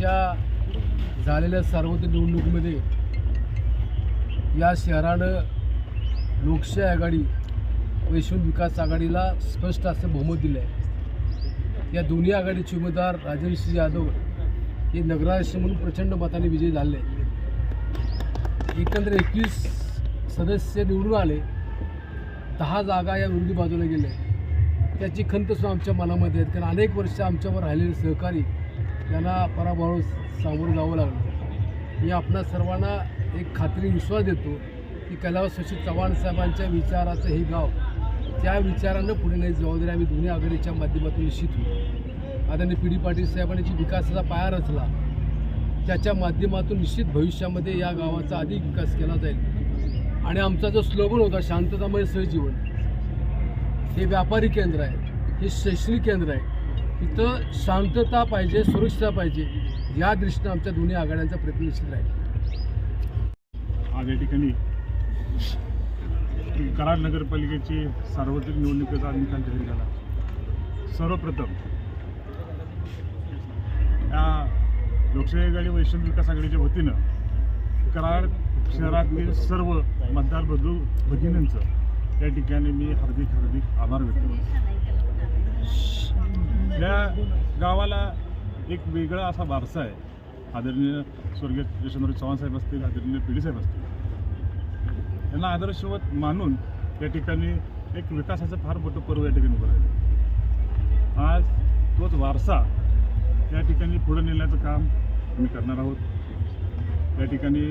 मागच्या झालेल्या सार्वत्रिक निवडणुकीमध्ये या शहरानं लोकशाही आघाडी वैश्विक विकास आघाडीला स्पष्ट असं बहुमत दिलं आहे या दोन्ही आघाडीचे उमेदवार राजर्षी यादव हे नगराध्यक्ष म्हणून प्रचंड मताने विजयी झाले. एकंदर एकवीस सदस्य निवडून आले दहा जागा या विरोधी बाजूला गेल्या त्याची खंत सुद्धा आमच्या मनामध्ये आहेत. कारण अनेक वर्ष आमच्यावर राहिलेले सहकारी त्यांना पराभव सामोरं जावं लागलं. मी आपणा सर्वांना एक खात्री विश्वास देतो की कैलास शशी चव्हाण साहेबांच्या विचाराचं हे गाव त्या विचारानं पुढे नाही जबाबदारी आम्ही दोन्ही आघाडीच्या माध्यमातून निश्चित होऊ आदरणीय पी डी पाटील साहेबांनी जी विकासाचा पाया रचला. त्याच्या माध्यमातून निश्चित भविष्यामध्ये या गावाचा अधिक विकास केला जाईल. आणि आमचा जो स्लोगन होता शांततामय सहजीवन हे व्यापारी केंद्र आहे हे शैक्षणिक केंद्र आहे. इथं शांतता पाहिजे सुरक्षितता पाहिजे या दृष्टीनं आमच्या दोन्ही आघाड्यांचा प्रयत्न निश्चित राहील. आज या ठिकाणी कराड नगरपालिकेची सार्वत्रिक निवडणुकीचा निकाल जाहीर झाला. सर्वप्रथम या लोकशाही आघाडी वैश्विक विकास आघाडीच्या वतीनं कराड शहरातील सर्व मतदार बंधू भगिनींचं या ठिकाणी मी हार्दिक हार्दिक आभार व्यक्त करतो. या गावाला एक वेगळा असा वारसा आहे. आदरणीय स्वर्गीय यशवंतराव चव्हाण साहेब असतील आदरणीय पिढी साहेब असतील. यांना आदर्शवत मानून या ठिकाणी एक विकासाचं फार मोठं पर्व या ठिकाणी उभं राहिलं. आज तोच वारसा या ठिकाणी पुढे नेण्याचं काम आम्ही करणार आहोत. या ठिकाणी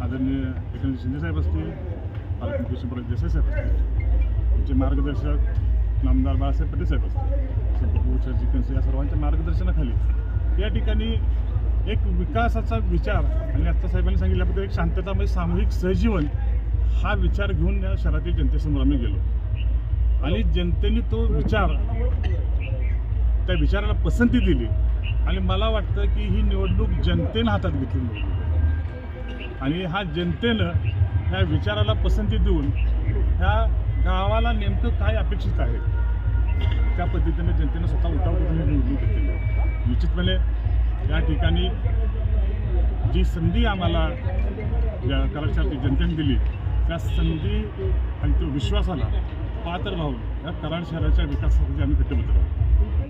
आदरणीय एकनाथ शिंदे साहेब असतील पालकमंत्री सुब्रत देसाई साहेब असतील आमचे मार्गदर्शक नामदार बाळासाहेब पटेल साहेब असतील. संपर्क चिकन्स या सर्वांच्या मार्गदर्शनाखाली. या ठिकाणी एक विकासाचा विचार आणि आत्ता साहेबांनी सांगितल्याबद्दल एक शांतता म्हणजे सामूहिक सहजीवन हा विचार घेऊन या शहरातील जनतेसमोर आम्ही गेलो. आणि जनतेने तो विचार त्या विचाराला पसंती दिली. आणि मला वाटतं की ही निवडणूक जनतेनं हातात घेतली निवडणूक आणि हा जनतेनं ह्या विचाराला पसंती देऊन ह्या गावाला नेमकं काय अपेक्षित आहे? त्या पद्धतीने जनतेनं स्वतः उठाव करून निवडणूक घेतलेली आहे. निश्चितपणे या ठिकाणी जी संधी आम्हाला या कराडशहरातील जनतेने दिली त्या संधी आणि तो विश्वासाला पात्र राहून या कराड शहराच्या विकासासाठी आम्ही कटिबद्ध राहू.